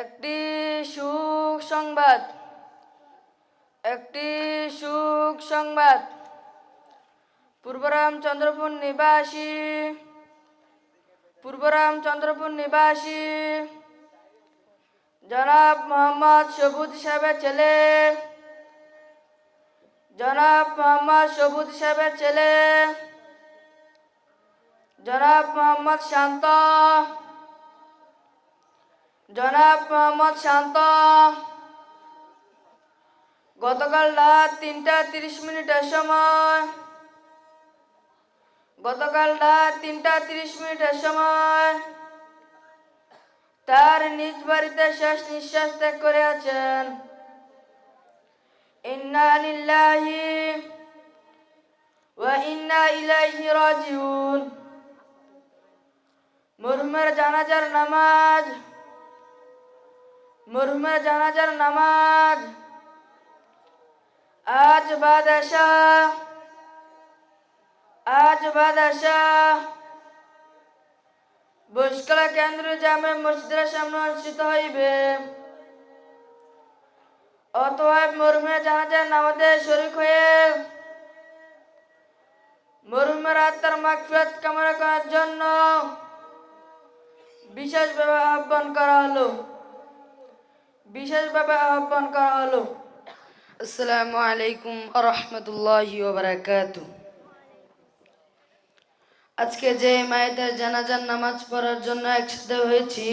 একটি সুখ সংবাদ, একটি সুখ সংবাদ। পূর্বরাম চন্দ্রপুর নিবাসী পূর্বরাম চন্দ্রপুর নিবাসী, জনাব মোহাম্মদ সবুজ সাহেবের ছেলে, জনাব মোহাম্মদ সবুজ সাহেবের ছেলে, জনাব মোহাম্মদ শান্ত জনাব মোহাম্মদ শান্ত। গতকাল রাত তিনটা তিরিশ মিনিটের সময়। গতকাল রাত তিনটা তিরিশ মিনিটের সময়। তার নিজ বাড়িতে শেষ নিঃশ্বাস ত্যাগ করে আছেন ইন্না ওয়া ইন্না ইলাইহি রাজিউন। মরহুমের জানাজার নামাজ মরহুমের জানাজার নামাজ। আজ বাদ আশা আজ বাদ আশা বৈশকলা কেন্দ্র জামে মসজিদের সামনে অনুষ্ঠিত হইবে। অতএব মরহুমের জানাজার নামাজে শরিক হয়ে মরহুমের আত্মার মাগফিরাত কামনা করার জন্য বিশেষভাবে আহ্বান করা হলো। বিশেষভাবে আহ্বান করা হলো। আসসালামু আলাইকুম রহমতুল্লাহি আজকে যে মায়েদের জানাজার নামাজ পড়ার জন্য একসাথে হয়েছি,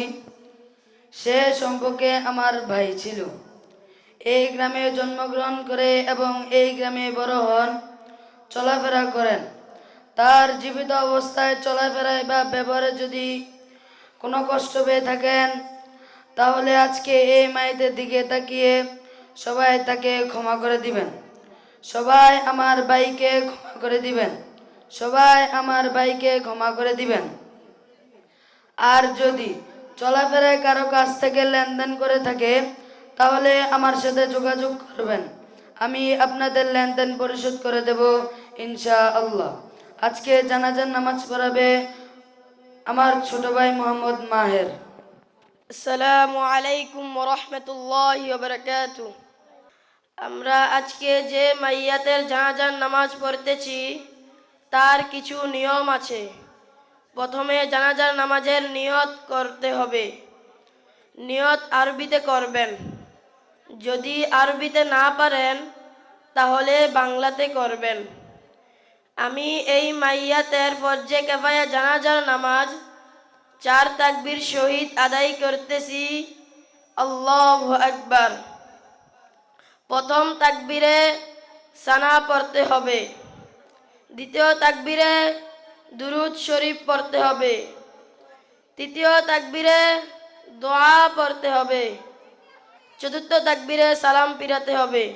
সে সম্পর্কে আমার ভাই ছিল। এই গ্রামে জন্মগ্রহণ করে এবং এই গ্রামে বড় হন, চলাফেরা করেন। তার জীবিত অবস্থায় চলাফেরায় বা ব্যবহারে যদি কোনো কষ্ট পেয়ে থাকেন তাহলে আজকে এই মায়েদের দিকে তাকিয়ে সবাই তাকে ক্ষমা করে দিবেন। সবাই আমার বাইকে ক্ষমা করে দিবেন। সবাই আমার ভাইকে ক্ষমা করে দিবেন। আর যদি চলাফেরায় কারও কাছ থেকে লেনদেন করে থাকে, তাহলে আমার সাথে যোগাযোগ করবেন। আমি আপনাদের লেনদেন পরিশোধ করে দেব ইনশা আল্লাহ আজকে জানাজার নামাজ পড়াবে আমার ছোট ভাই মোহাম্মদ মাহের। আসসালামু আলাইকুম রহমতুল্লাহ বারকাত আমরা আজকে যে মাইয়াতের জানাজার নামাজ পড়তেছি, তার কিছু নিয়ম আছে। প্রথমে জানাজার নামাজের নিয়ত করতে হবে। নিয়ত আরবিতে করবেন। যদি আরবিতে না পারেন, তাহলে বাংলাতে করবেন। আমি এই মাইয়াতের ফরজে কেফায়া জানাজার নামাজ চার তাকবীর শহীদ আদায় করতেছি। আল্লাহ আকবার। প্রথম তাকবীরে সানা পড়তে হবে। দ্বিতীয় তাকবীরে দুরুদ শরীফ পড়তে হবে। তৃতীয় তাকবীরে দোয়া পড়তে হবে। চতুর্থ তাকবীরে সালাম পিরাতে হবে।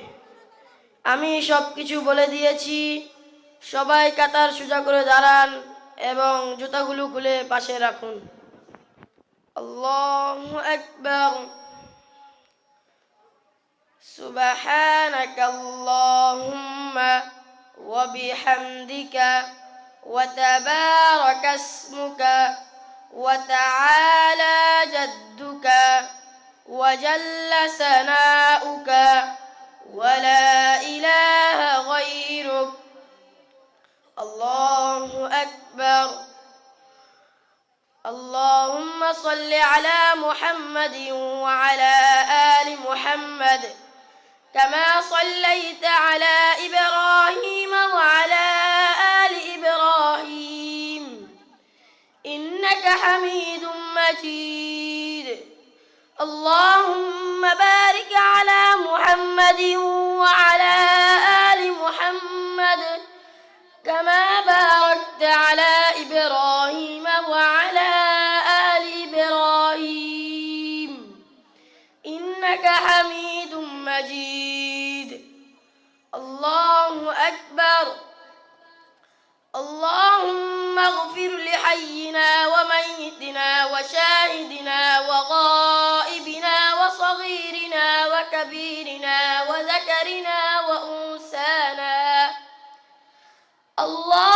আমি সব কিছু বলে দিয়েছি। সবাই কাতার সোজা করে দাঁড়ান। এবং জুতাগুলো খুলে পাশে রাখুন আল্লাহ আকবর سبحانك اللهم وبحمدك وتبارك اسمك وتعالى جدك وجل ثناؤك ولا إله غيرك الله أكبر. اللهم صل على محمد وعلى آل محمد كما صليت على إبراهيم وعلى إنك حميد مجيد. الله أكبر. اللهم اغفر لحينا وميتنا وشاهدنا وغائبنا وصغيرنا وكبيرنا وذكرنا وأنسانا اللهم